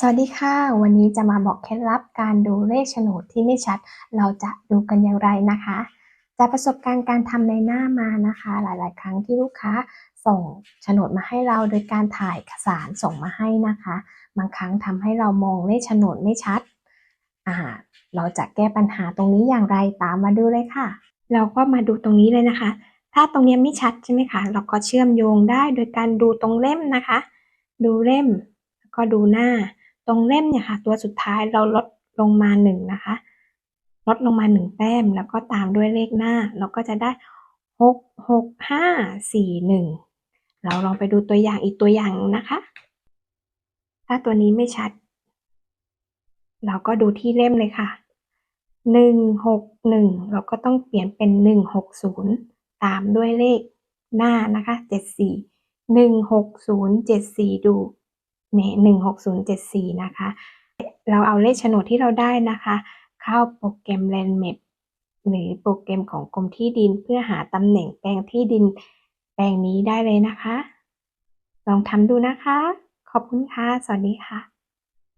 สวัสดีค่ะ วันนี้จะมาบอกเคล็ดลับการดูเลขโฉนดที่ไม่ชัด เราจะดูกันอย่างไรนะคะ จากประสบการณ์การทำในหน้ามานะคะ หลาย ๆ ครั้งที่ลูกค้าส่งโฉนดมาให้เราโดยการถ่ายเอกสารส่งมาให้นะคะ บางครั้งทำให้เรามองเลขโฉนดไม่ชัดอ่าเราจะแก้ปัญหาตรงนี้อย่างไรตามมาดูเลยค่ะ เราก็มาดูตรงนี้เลยนะคะ ถ้าตรงนี้ไม่ชัดใช่ไหมคะ เราก็เชื่อมโยงได้โดยการดูตรงเล่มนะคะ ดูเล่มแล้วก็ดูหน้า ตรงเล่มเนี่ยค่ะ ตัวสุดท้ายเราลดลงมาหนึ่งนะคะ ลดลงมาหนึ่งแต้ม แล้วก็ตามด้วยเลขหน้า เราก็จะได้หกหกห้าสี่หนึ่งเราลองไปดูตัวอย่างอีกตัวอย่างนะคะ ถ้าตัวนี้ไม่ชัด เราก็ดูที่เล่มเลยค่ะหนึ่งหกหนึ่งเราก็ต้องเปลี่ยนเป็นหนึ่งหกศูนย์ตามด้วยเลขหน้านะคะเจ็ดสี่หนึ่งหกศูนย์เจ็ดสี่ดู นี่หนึ่งหกศูนย์เจ็ดสี่นะคะ เราเอาเลขโฉนดที่เราได้นะคะ เข้าโปรแกรม Land Map หรือโปรแกรมของกรมที่ดินเพื่อหาตำแหน่งแปลงที่ดินแปลงนี้ได้เลยนะคะ ลองทำดูนะคะ ขอบคุณค่ะ สวัสดีค่ะ